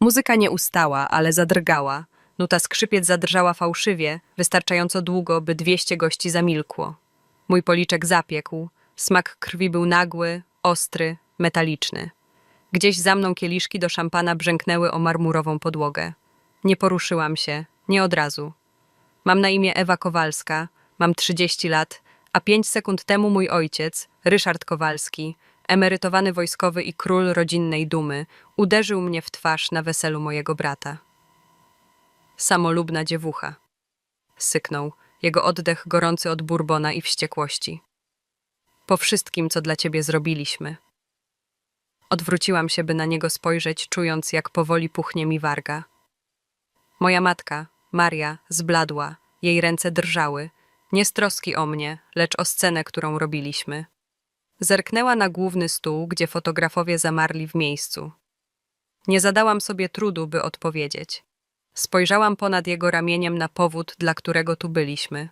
Muzyka nie ustała, ale zadrgała. Nuta skrzypiec zadrżała fałszywie, wystarczająco długo, by dwieście gości zamilkło. Mój policzek zapiekł. Smak krwi był nagły, ostry, metaliczny. Gdzieś za mną kieliszki do szampana brzęknęły o marmurową podłogę. Nie poruszyłam się, nie od razu. Mam na imię Ewa Kowalska, mam 30 lat, a pięć sekund temu mój ojciec, Ryszard Kowalski, emerytowany wojskowy i król rodzinnej dumy, uderzył mnie w twarz na weselu mojego brata. Samolubna dziewucha. Syknął, jego oddech gorący od burbona i wściekłości. Po wszystkim, co dla ciebie zrobiliśmy. Odwróciłam się, by na niego spojrzeć, czując, jak powoli puchnie mi warga. Moja matka, Maria, zbladła, jej ręce drżały, nie z troski o mnie, lecz o scenę, którą robiliśmy. Zerknęła na główny stół, gdzie fotografowie zamarli w miejscu. Nie zadałam sobie trudu, by odpowiedzieć. Spojrzałam ponad jego ramieniem na powód, dla którego tu byliśmy.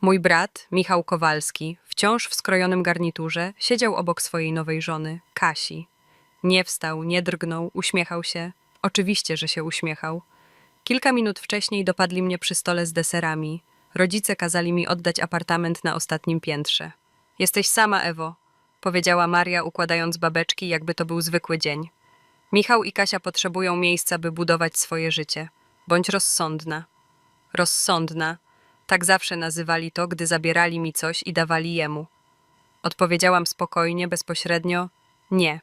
Mój brat, Michał Kowalski, wciąż w skrojonym garniturze, siedział obok swojej nowej żony, Kasi. Nie wstał, nie drgnął, uśmiechał się. Oczywiście, że się uśmiechał. Kilka minut wcześniej dopadli mnie przy stole z deserami. Rodzice kazali mi oddać apartament na ostatnim piętrze. Jesteś sama, Ewo, powiedziała Maria, układając babeczki, jakby to był zwykły dzień. Michał i Kasia potrzebują miejsca, by budować swoje życie. Bądź rozsądna. Rozsądna. Tak zawsze nazywali to, gdy zabierali mi coś i dawali jemu. Odpowiedziałam spokojnie, bezpośrednio: Nie.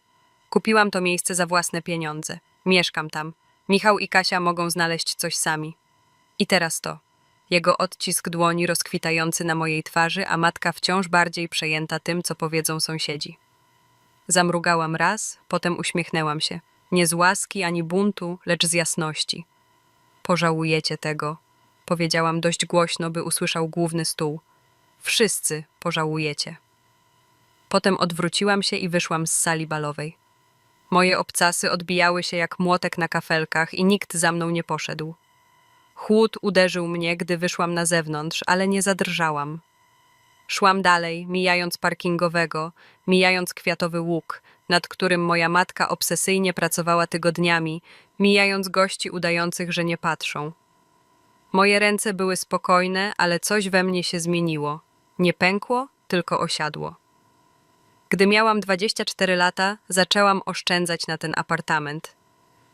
Kupiłam to miejsce za własne pieniądze. Mieszkam tam. Michał i Kasia mogą znaleźć coś sami. I teraz to. Jego odcisk dłoni rozkwitający na mojej twarzy, a matka wciąż bardziej przejęta tym, co powiedzą sąsiedzi. Zamrugałam raz, potem uśmiechnęłam się. Nie z łaski ani buntu, lecz z jasności. Pożałujecie tego, powiedziałam dość głośno, by usłyszał główny stół. Wszyscy pożałujecie. Potem odwróciłam się i wyszłam z sali balowej. Moje obcasy odbijały się jak młotek na kafelkach i nikt za mną nie poszedł. Chłód uderzył mnie, gdy wyszłam na zewnątrz, ale nie zadrżałam. Szłam dalej, mijając parkingowego, mijając kwiatowy łuk, nad którym moja matka obsesyjnie pracowała tygodniami, mijając gości udających, że nie patrzą. Moje ręce były spokojne, ale coś we mnie się zmieniło. Nie pękło, tylko osiadło. Gdy miałam 24 lata, zaczęłam oszczędzać na ten apartament.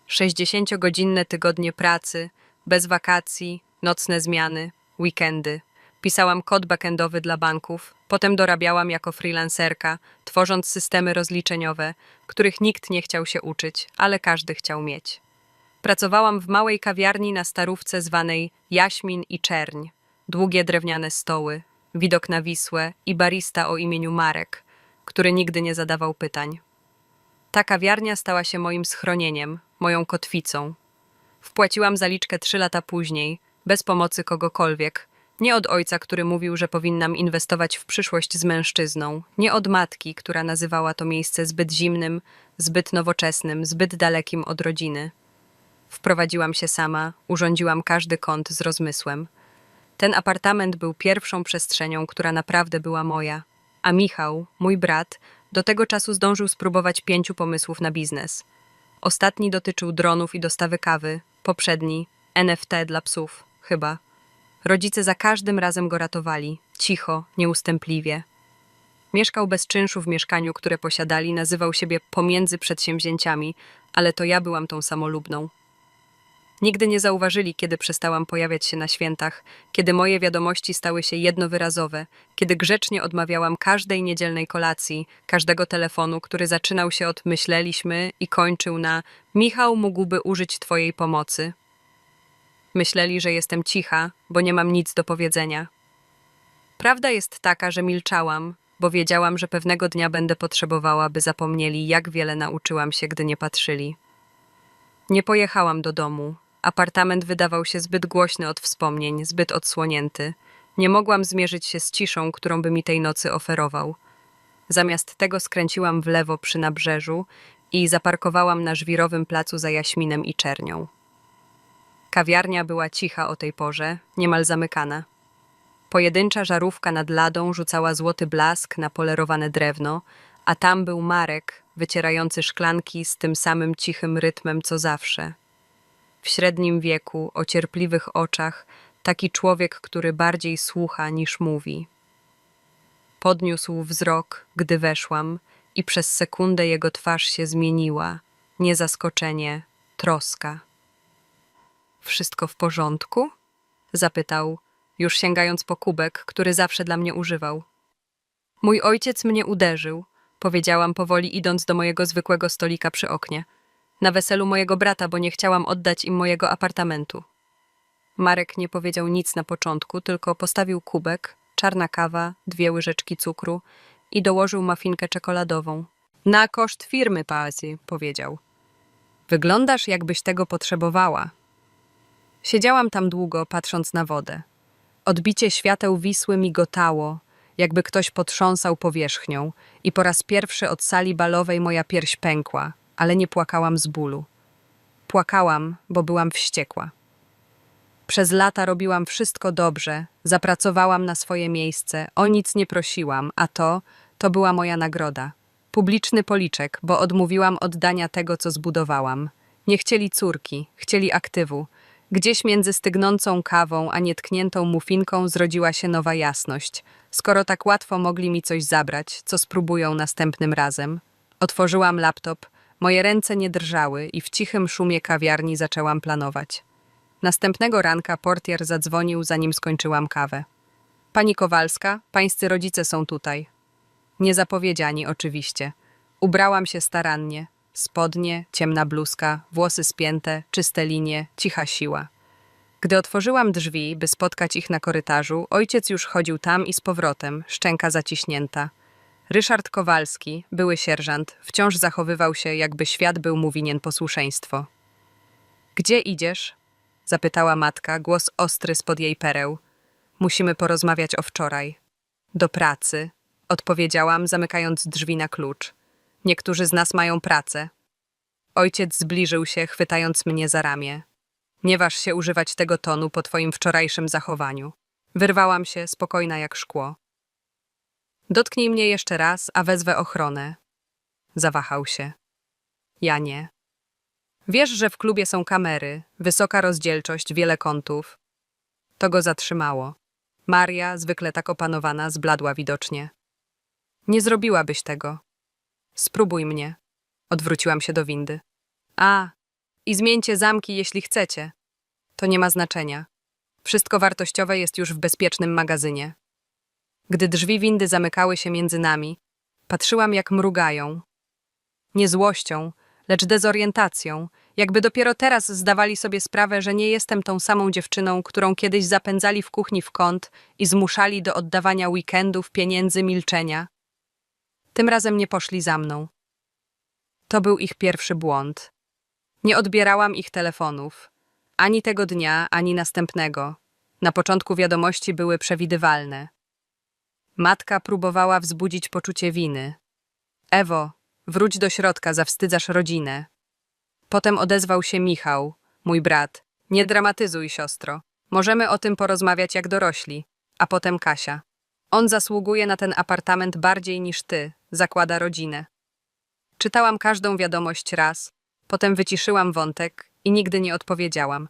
60-godzinne tygodnie pracy, bez wakacji, nocne zmiany, weekendy. Pisałam kod backendowy dla banków, potem dorabiałam jako freelancerka, tworząc systemy rozliczeniowe, których nikt nie chciał się uczyć, ale każdy chciał mieć. Pracowałam w małej kawiarni na starówce zwanej Jaśmin i Czerń. Długie drewniane stoły, widok na Wisłę i barista o imieniu Marek, który nigdy nie zadawał pytań. Ta kawiarnia stała się moim schronieniem, moją kotwicą. Wpłaciłam zaliczkę trzy lata później, bez pomocy kogokolwiek. Nie od ojca, który mówił, że powinnam inwestować w przyszłość z mężczyzną, nie od matki, która nazywała to miejsce zbyt zimnym, zbyt nowoczesnym, zbyt dalekim od rodziny. Wprowadziłam się sama, urządziłam każdy kąt z rozmysłem. Ten apartament był pierwszą przestrzenią, która naprawdę była moja. A Michał, mój brat, do tego czasu zdążył spróbować pięciu pomysłów na biznes. Ostatni dotyczył dronów i dostawy kawy, poprzedni NFT dla psów, chyba. Rodzice za każdym razem go ratowali, cicho, nieustępliwie. Mieszkał bez czynszu w mieszkaniu, które posiadali, nazywał siebie pomiędzy przedsięwzięciami, ale to ja byłam tą samolubną. Nigdy nie zauważyli, kiedy przestałam pojawiać się na świętach, kiedy moje wiadomości stały się jednowyrazowe, kiedy grzecznie odmawiałam każdej niedzielnej kolacji, każdego telefonu, który zaczynał się od myśleliśmy i kończył na Michał mógłby użyć twojej pomocy. Myśleli, że jestem cicha, bo nie mam nic do powiedzenia. Prawda jest taka, że milczałam, bo wiedziałam, że pewnego dnia będę potrzebowała, by zapomnieli, jak wiele nauczyłam się, gdy nie patrzyli. Nie pojechałam do domu, Apartament wydawał się zbyt głośny od wspomnień, zbyt odsłonięty. Nie mogłam zmierzyć się z ciszą, którą by mi tej nocy oferował. Zamiast tego skręciłam w lewo przy nabrzeżu i zaparkowałam na żwirowym placu za jaśminem i czernią. Kawiarnia była cicha o tej porze, niemal zamykana. Pojedyncza żarówka nad ladą rzucała złoty blask na polerowane drewno, a tam był Marek, wycierający szklanki z tym samym cichym rytmem co zawsze – w średnim wieku, o cierpliwych oczach, taki człowiek, który bardziej słucha niż mówi. Podniósł wzrok, gdy weszłam, i przez sekundę jego twarz się zmieniła. Nie zaskoczenie, troska. Wszystko w porządku? Zapytał, już sięgając po kubek, który zawsze dla mnie używał. Mój ojciec mnie uderzył, powiedziałam powoli, idąc do mojego zwykłego stolika przy oknie. Na weselu mojego brata, bo nie chciałam oddać im mojego apartamentu. Marek nie powiedział nic na początku, tylko postawił kubek, czarna kawa, dwie łyżeczki cukru i dołożył mafinkę czekoladową. Na koszt firmy, Pazi, powiedział. Wyglądasz, jakbyś tego potrzebowała. Siedziałam tam długo, patrząc na wodę. Odbicie świateł Wisły migotało, jakby ktoś potrząsał powierzchnią i po raz pierwszy od sali balowej moja pierś pękła, ale nie płakałam z bólu. Płakałam, bo byłam wściekła. Przez lata robiłam wszystko dobrze, zapracowałam na swoje miejsce, o nic nie prosiłam, a to, to była moja nagroda. Publiczny policzek, bo odmówiłam oddania tego, co zbudowałam. Nie chcieli córki, chcieli aktywu. Gdzieś między stygnącą kawą a nietkniętą mufinką zrodziła się nowa jasność. Skoro tak łatwo mogli mi coś zabrać, co spróbują następnym razem? Otworzyłam laptop, moje ręce nie drżały i w cichym szumie kawiarni zaczęłam planować. Następnego ranka portier zadzwonił, zanim skończyłam kawę. Pani Kowalska, pańscy rodzice są tutaj. Niezapowiedziani oczywiście. Ubrałam się starannie. Spodnie, ciemna bluzka, włosy spięte, czyste linie, cicha siła. Gdy otworzyłam drzwi, by spotkać ich na korytarzu, ojciec już chodził tam i z powrotem, szczęka zaciśnięta. Ryszard Kowalski, były sierżant, wciąż zachowywał się, jakby świat był mu winien posłuszeństwo. Gdzie idziesz? zapytała matka, głos ostry spod jej pereł. Musimy porozmawiać o wczoraj. Do pracy, odpowiedziałam, zamykając drzwi na klucz. Niektórzy z nas mają pracę. Ojciec zbliżył się, chwytając mnie za ramię. Nie waż się używać tego tonu po twoim wczorajszym zachowaniu. Wyrwałam się, spokojna jak szkło. Dotknij mnie jeszcze raz, a wezwę ochronę. Zawahał się. Ja nie. Wiesz, że w klubie są kamery, wysoka rozdzielczość, wiele kątów. To go zatrzymało. Maria, zwykle tak opanowana, zbladła widocznie. Nie zrobiłabyś tego. Spróbuj mnie. Odwróciłam się do windy. A, i zmieńcie zamki, jeśli chcecie. To nie ma znaczenia. Wszystko wartościowe jest już w bezpiecznym magazynie. Gdy drzwi windy zamykały się między nami, patrzyłam, jak mrugają. Nie złością, lecz dezorientacją, jakby dopiero teraz zdawali sobie sprawę, że nie jestem tą samą dziewczyną, którą kiedyś zapędzali w kuchni w kąt i zmuszali do oddawania weekendów, pieniędzy, milczenia. Tym razem nie poszli za mną. To był ich pierwszy błąd. Nie odbierałam ich telefonów. Ani tego dnia, ani następnego. Na początku wiadomości były przewidywalne. Matka próbowała wzbudzić poczucie winy. Ewo, wróć do środka, zawstydzasz rodzinę. Potem odezwał się Michał, mój brat. Nie dramatyzuj, siostro. Możemy o tym porozmawiać jak dorośli. A potem Kasia. On zasługuje na ten apartament bardziej niż ty, zakłada rodzinę. Czytałam każdą wiadomość raz, potem wyciszyłam wątek i nigdy nie odpowiedziałam.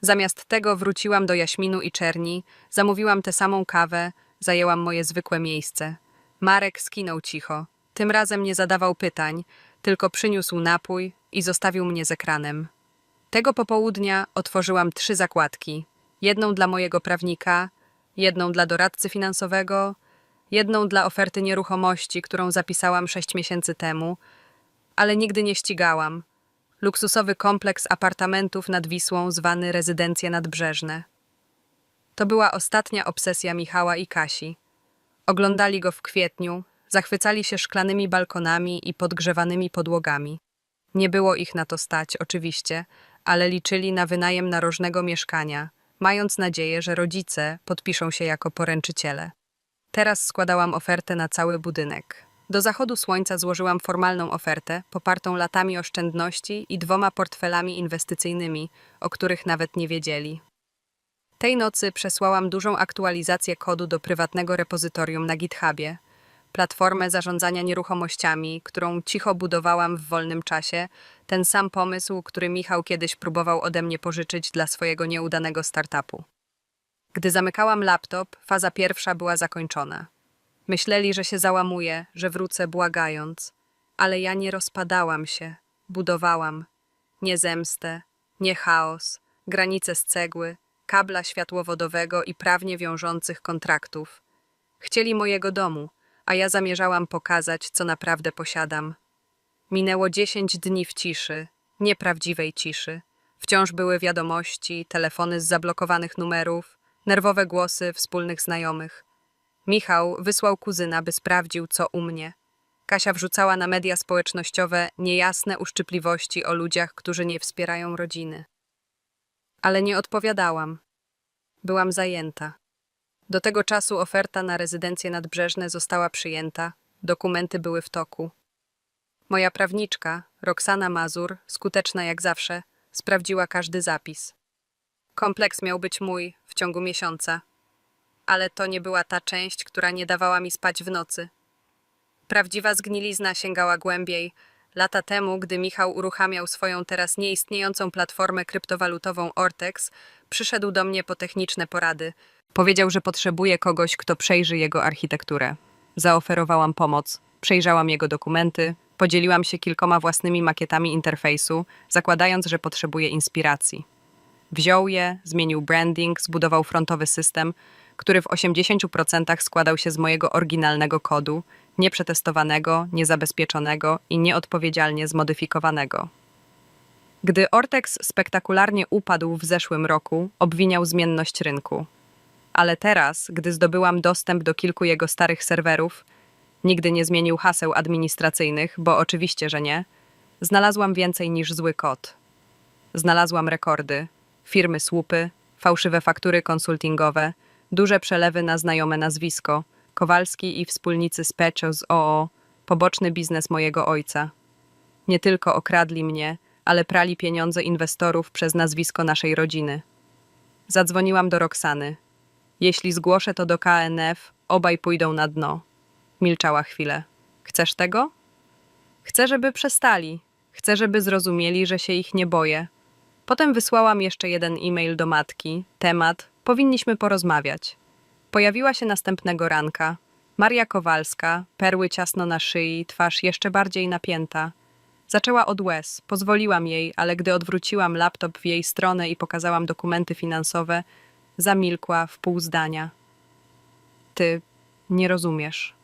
Zamiast tego wróciłam do Jaśminu i Czerni, zamówiłam tę samą kawę, zajęłam moje zwykłe miejsce. Marek skinął cicho. Tym razem nie zadawał pytań, tylko przyniósł napój i zostawił mnie z ekranem. Tego popołudnia otworzyłam trzy zakładki. Jedną dla mojego prawnika, jedną dla doradcy finansowego, jedną dla oferty nieruchomości, którą zapisałam sześć miesięcy temu, ale nigdy nie ścigałam. Luksusowy kompleks apartamentów nad Wisłą zwany Rezydencje Nadbrzeżne. To była ostatnia obsesja Michała i Kasi. Oglądali go w kwietniu, zachwycali się szklanymi balkonami i podgrzewanymi podłogami. Nie było ich na to stać, oczywiście, ale liczyli na wynajem narożnego mieszkania, mając nadzieję, że rodzice podpiszą się jako poręczyciele. Teraz składałam ofertę na cały budynek. Do zachodu słońca złożyłam formalną ofertę, popartą latami oszczędności i dwoma portfelami inwestycyjnymi, o których nawet nie wiedzieli. Tej nocy przesłałam dużą aktualizację kodu do prywatnego repozytorium na GitHubie. platformę zarządzania nieruchomościami, którą cicho budowałam w wolnym czasie, ten sam pomysł, który Michał kiedyś próbował ode mnie pożyczyć dla swojego nieudanego startupu. Gdy zamykałam laptop, faza pierwsza była zakończona. Myśleli, że się załamuję, że wrócę błagając, ale ja nie rozpadałam się, budowałam. Nie zemstę, nie chaos, granice z cegły, kabla światłowodowego i prawnie wiążących kontraktów. Chcieli mojego domu, a ja zamierzałam pokazać, co naprawdę posiadam. Minęło dziesięć dni w ciszy, nieprawdziwej ciszy. Wciąż były wiadomości, telefony z zablokowanych numerów, nerwowe głosy wspólnych znajomych. Michał wysłał kuzyna, by sprawdził, co u mnie. Kasia wrzucała na media społecznościowe niejasne uszczypliwości o ludziach, którzy nie wspierają rodziny. Ale nie odpowiadałam. Byłam zajęta. Do tego czasu oferta na rezydencje nadbrzeżne została przyjęta, dokumenty były w toku. Moja prawniczka, Roxana Mazur, skuteczna jak zawsze, sprawdziła każdy zapis. Kompleks miał być mój w ciągu miesiąca, ale to nie była ta część, która nie dawała mi spać w nocy. Prawdziwa zgnilizna sięgała głębiej. Lata temu, gdy Michał uruchamiał swoją teraz nieistniejącą platformę kryptowalutową Ortex, przyszedł do mnie po techniczne porady. Powiedział, że potrzebuje kogoś, kto przejrzy jego architekturę. Zaoferowałam pomoc, przejrzałam jego dokumenty, podzieliłam się kilkoma własnymi makietami interfejsu, zakładając, że potrzebuje inspiracji. Wziął je, zmienił branding, zbudował frontowy system, który w 80% składał się z mojego oryginalnego kodu, nieprzetestowanego, niezabezpieczonego i nieodpowiedzialnie zmodyfikowanego. Gdy Ortex spektakularnie upadł w zeszłym roku, obwiniał zmienność rynku. Ale teraz, gdy zdobyłam dostęp do kilku jego starych serwerów, nigdy nie zmienił haseł administracyjnych, bo oczywiście, że nie, znalazłam więcej niż zły kod. Znalazłam rekordy, firmy słupy, fałszywe faktury konsultingowe, duże przelewy na znajome nazwisko, Kowalski i wspólnicy z z OO, poboczny biznes mojego ojca. Nie tylko okradli mnie, ale prali pieniądze inwestorów przez nazwisko naszej rodziny. Zadzwoniłam do Roxany. Jeśli zgłoszę to do KNF, obaj pójdą na dno. Milczała chwilę. Chcesz tego? Chcę, żeby przestali. Chcę, żeby zrozumieli, że się ich nie boję. Potem wysłałam jeszcze jeden e-mail do matki. Temat: powinniśmy porozmawiać. Pojawiła się następnego ranka. Maria Kowalska, perły ciasno na szyi, twarz jeszcze bardziej napięta. Zaczęła od łez, pozwoliłam jej, ale gdy odwróciłam laptop w jej stronę i pokazałam dokumenty finansowe, zamilkła w pół zdania. Ty nie rozumiesz.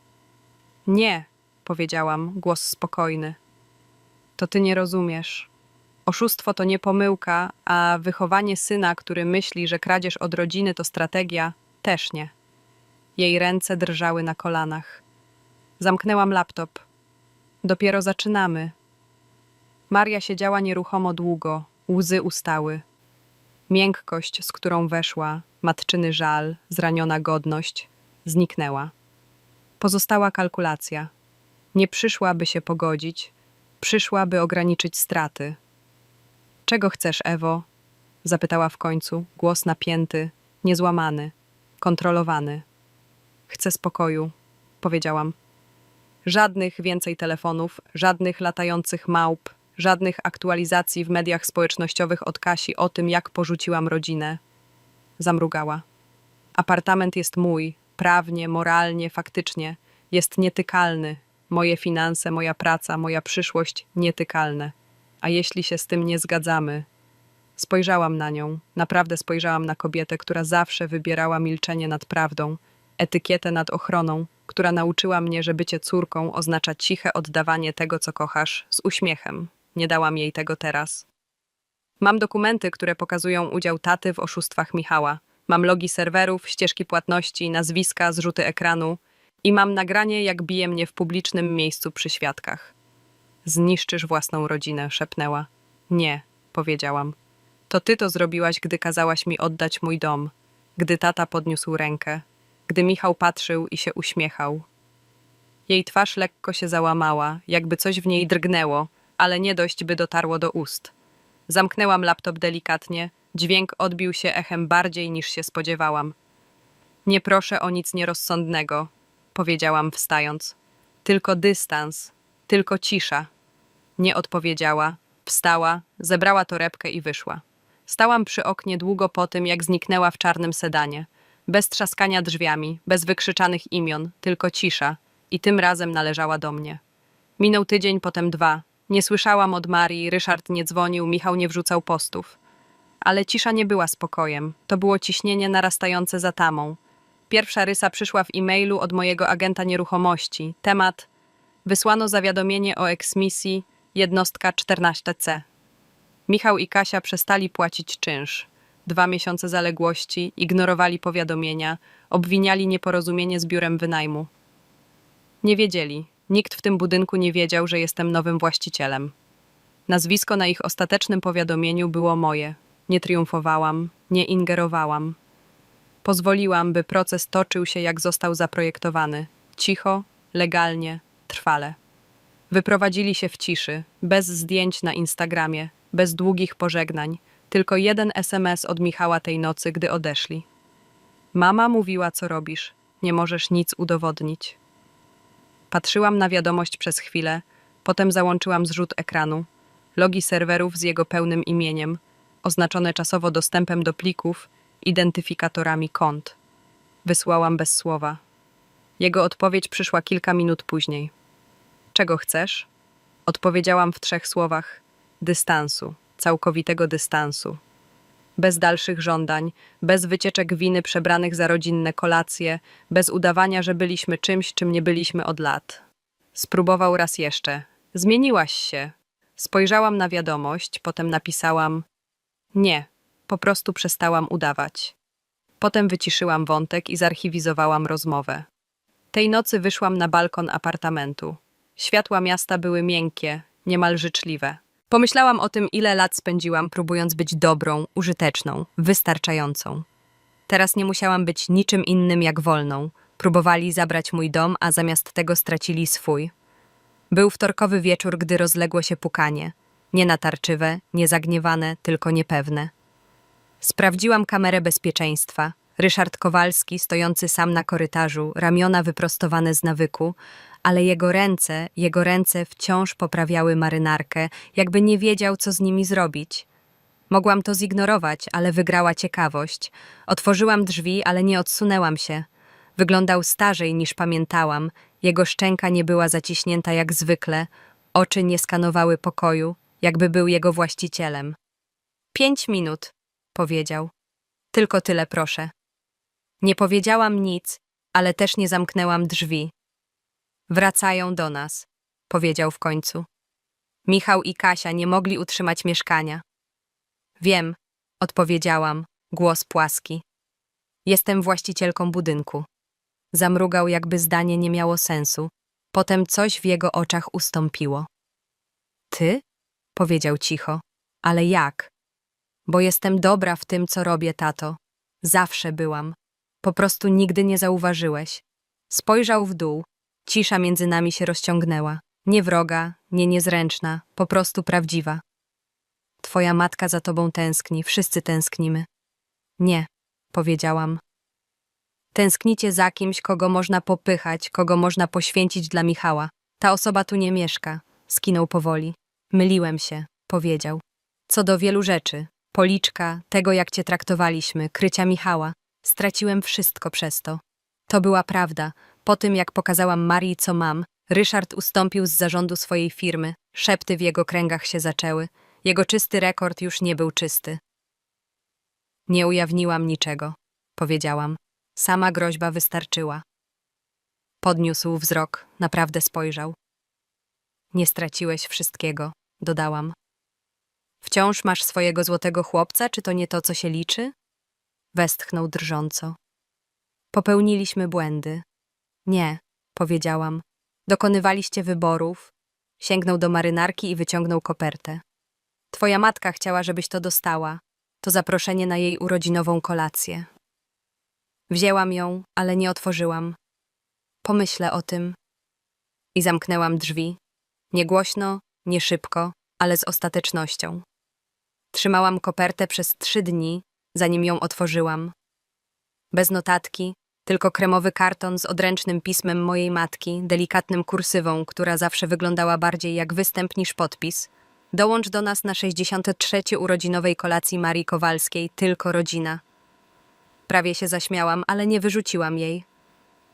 Nie, powiedziałam, głos spokojny. To ty nie rozumiesz. Oszustwo to nie pomyłka, a wychowanie syna, który myśli, że kradzież od rodziny to strategia, też nie. Jej ręce drżały na kolanach. Zamknęłam laptop. Dopiero zaczynamy. Maria siedziała nieruchomo długo, łzy ustały. Miękkość, z którą weszła, matczyny żal, zraniona godność, zniknęła. Pozostała kalkulacja. Nie przyszła, by się pogodzić, przyszła, by ograniczyć straty. Czego chcesz, Ewo? zapytała w końcu, głos napięty, niezłamany, kontrolowany. Chcę spokoju, powiedziałam. Żadnych więcej telefonów, żadnych latających małp, żadnych aktualizacji w mediach społecznościowych od Kasi o tym, jak porzuciłam rodzinę. Zamrugała. Apartament jest mój, prawnie, moralnie, faktycznie. Jest nietykalny. Moje finanse, moja praca, moja przyszłość nietykalne. A jeśli się z tym nie zgadzamy? Spojrzałam na nią, naprawdę spojrzałam na kobietę, która zawsze wybierała milczenie nad prawdą, etykietę nad ochroną, która nauczyła mnie, że bycie córką oznacza ciche oddawanie tego, co kochasz, z uśmiechem. Nie dałam jej tego teraz. Mam dokumenty, które pokazują udział taty w oszustwach Michała. Mam logi serwerów, ścieżki płatności, nazwiska, zrzuty ekranu i mam nagranie, jak bije mnie w publicznym miejscu przy świadkach. Zniszczysz własną rodzinę, szepnęła. Nie, powiedziałam. To ty to zrobiłaś, gdy kazałaś mi oddać mój dom, gdy tata podniósł rękę, gdy Michał patrzył i się uśmiechał. Jej twarz lekko się załamała, jakby coś w niej drgnęło, ale nie dość, by dotarło do ust. Zamknęłam laptop delikatnie, dźwięk odbił się echem bardziej niż się spodziewałam. Nie proszę o nic nierozsądnego, powiedziałam wstając. Tylko dystans, tylko cisza. Nie odpowiedziała, wstała, zebrała torebkę i wyszła. Stałam przy oknie długo po tym, jak zniknęła w czarnym sedanie. Bez trzaskania drzwiami, bez wykrzyczanych imion, tylko cisza. I tym razem należała do mnie. Minął tydzień, potem dwa. Nie słyszałam od Marii, Ryszard nie dzwonił, Michał nie wrzucał postów. Ale cisza nie była spokojem. To było ciśnienie narastające za tamą. Pierwsza rysa przyszła w e-mailu od mojego agenta nieruchomości. Temat: Wysłano zawiadomienie o eksmisji jednostka 14C. Michał i Kasia przestali płacić czynsz. Dwa miesiące zaległości, ignorowali powiadomienia, obwiniali nieporozumienie z biurem wynajmu. Nie wiedzieli. Nikt w tym budynku nie wiedział, że jestem nowym właścicielem. Nazwisko na ich ostatecznym powiadomieniu było moje. Nie triumfowałam, nie ingerowałam. Pozwoliłam, by proces toczył się jak został zaprojektowany. Cicho, legalnie, trwale. Wyprowadzili się w ciszy, bez zdjęć na Instagramie, bez długich pożegnań, tylko jeden SMS od Michała tej nocy, gdy odeszli. Mama mówiła, co robisz. Nie możesz nic udowodnić. Patrzyłam na wiadomość przez chwilę, potem załączyłam zrzut ekranu. Logi serwerów z jego pełnym imieniem, oznaczone czasowo dostępem do plików, identyfikatorami kont. Wysłałam bez słowa. Jego odpowiedź przyszła kilka minut później. Czego chcesz? Odpowiedziałam w trzech słowach: dystansu, całkowitego dystansu. Bez dalszych żądań, bez wycieczek winy przebranych za rodzinne kolacje, bez udawania, że byliśmy czymś, czym nie byliśmy od lat. Spróbował raz jeszcze. Zmieniłaś się. Spojrzałam na wiadomość, potem napisałam: Nie, po prostu przestałam udawać. Potem wyciszyłam wątek i zarchiwizowałam rozmowę. Tej nocy wyszłam na balkon apartamentu. Światła miasta były miękkie, niemal życzliwe. Pomyślałam o tym, ile lat spędziłam, próbując być dobrą, użyteczną, wystarczającą. Teraz nie musiałam być niczym innym jak wolną. Próbowali zabrać mój dom, a zamiast tego stracili swój. Był wtorkowy wieczór, gdy rozległo się pukanie. Nie natarczywe, nie zagniewane, tylko niepewne. Sprawdziłam kamerę bezpieczeństwa. Ryszard Kowalski, stojący sam na korytarzu, ramiona wyprostowane z nawyku, ale jego ręce, jego ręce wciąż poprawiały marynarkę, jakby nie wiedział, co z nimi zrobić. Mogłam to zignorować, ale wygrała ciekawość. Otworzyłam drzwi, ale nie odsunęłam się. Wyglądał starzej niż pamiętałam. Jego szczęka nie była zaciśnięta jak zwykle, oczy nie skanowały pokoju, jakby był jego właścicielem. Pięć minut, powiedział. Tylko tyle proszę. Nie powiedziałam nic, ale też nie zamknęłam drzwi. Wracają do nas, powiedział w końcu. Michał i Kasia nie mogli utrzymać mieszkania. Wiem, odpowiedziałam, głos płaski. Jestem właścicielką budynku. Zamrugał, jakby zdanie nie miało sensu. Potem coś w jego oczach ustąpiło. Ty? powiedział cicho. Ale jak? Bo jestem dobra w tym, co robię, tato. Zawsze byłam. Po prostu nigdy nie zauważyłeś. Spojrzał w dół. Cisza między nami się rozciągnęła. Nie wroga, nie niezręczna, po prostu prawdziwa. Twoja matka za tobą tęskni, wszyscy tęsknimy. Nie, powiedziałam. Tęsknicie za kimś, kogo można popychać, kogo można poświęcić dla Michała. Ta osoba tu nie mieszka. Skinął powoli. Myliłem się, powiedział. Co do wielu rzeczy. Policzka, tego jak cię traktowaliśmy, krycia Michała. Straciłem wszystko przez to. To była prawda. Po tym, jak pokazałam Marii, co mam, Ryszard ustąpił z zarządu swojej firmy. Szepty w jego kręgach się zaczęły. Jego czysty rekord już nie był czysty. Nie ujawniłam niczego, powiedziałam. Sama groźba wystarczyła. Podniósł wzrok, naprawdę spojrzał. Nie straciłeś wszystkiego, dodałam. Wciąż masz swojego złotego chłopca, czy to nie to, co się liczy? Westchnął drżąco. Popełniliśmy błędy. Nie, powiedziałam. Dokonywaliście wyborów. Sięgnął do marynarki i wyciągnął kopertę. Twoja matka chciała, żebyś to dostała. To zaproszenie na jej urodzinową kolację. Wzięłam ją, ale nie otworzyłam. Pomyślę o tym. I zamknęłam drzwi. Nie głośno, nie szybko, ale z ostatecznością. Trzymałam kopertę przez trzy dni, zanim ją otworzyłam. Bez notatki, tylko kremowy karton z odręcznym pismem mojej matki, delikatnym kursywą, która zawsze wyglądała bardziej jak występ niż podpis. Dołącz do nas na 63. urodzinowej kolacji Marii Kowalskiej, tylko rodzina. Prawie się zaśmiałam, ale nie wyrzuciłam jej.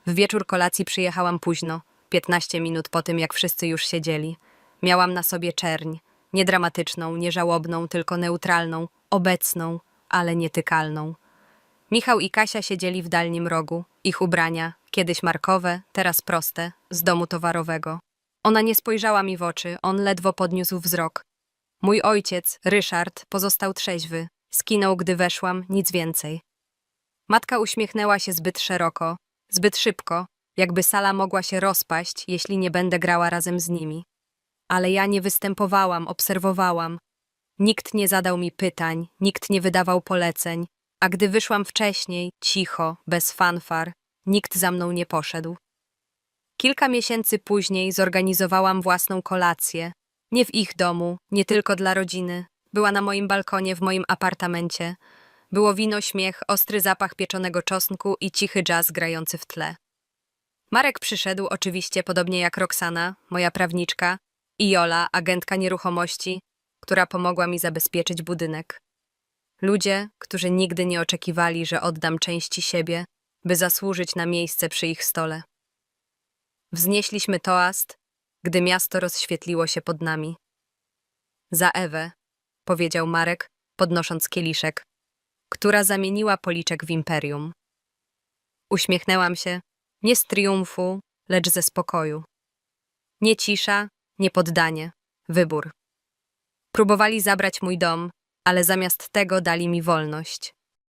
W wieczór kolacji przyjechałam późno, 15 minut po tym, jak wszyscy już siedzieli. Miałam na sobie czerń, nie dramatyczną, nie żałobną, tylko neutralną, obecną, ale nietykalną. Michał i Kasia siedzieli w dalnim rogu. Ich ubrania, kiedyś markowe, teraz proste, z domu towarowego. Ona nie spojrzała mi w oczy, on ledwo podniósł wzrok. Mój ojciec, Ryszard, pozostał trzeźwy. Skinął, gdy weszłam, nic więcej. Matka uśmiechnęła się zbyt szeroko, zbyt szybko, jakby sala mogła się rozpaść, jeśli nie będę grała razem z nimi. Ale ja nie występowałam, obserwowałam. Nikt nie zadał mi pytań, nikt nie wydawał poleceń, a gdy wyszłam wcześniej, cicho, bez fanfar, nikt za mną nie poszedł. Kilka miesięcy później zorganizowałam własną kolację. Nie w ich domu, nie tylko dla rodziny. Była na moim balkonie w moim apartamencie. Było wino, śmiech, ostry zapach pieczonego czosnku i cichy jazz grający w tle. Marek przyszedł oczywiście, podobnie jak Roxana, moja prawniczka, i Jola, agentka nieruchomości, która pomogła mi zabezpieczyć budynek. Ludzie, którzy nigdy nie oczekiwali, że oddam części siebie, by zasłużyć na miejsce przy ich stole. Wznieśliśmy toast, gdy miasto rozświetliło się pod nami. Za Ewę, powiedział Marek, podnosząc kieliszek, która zamieniła policzek w imperium. Uśmiechnęłam się, nie z triumfu, lecz ze spokoju. Nie cisza, nie poddanie, wybór. Próbowali zabrać mój dom, ale zamiast tego dali mi wolność.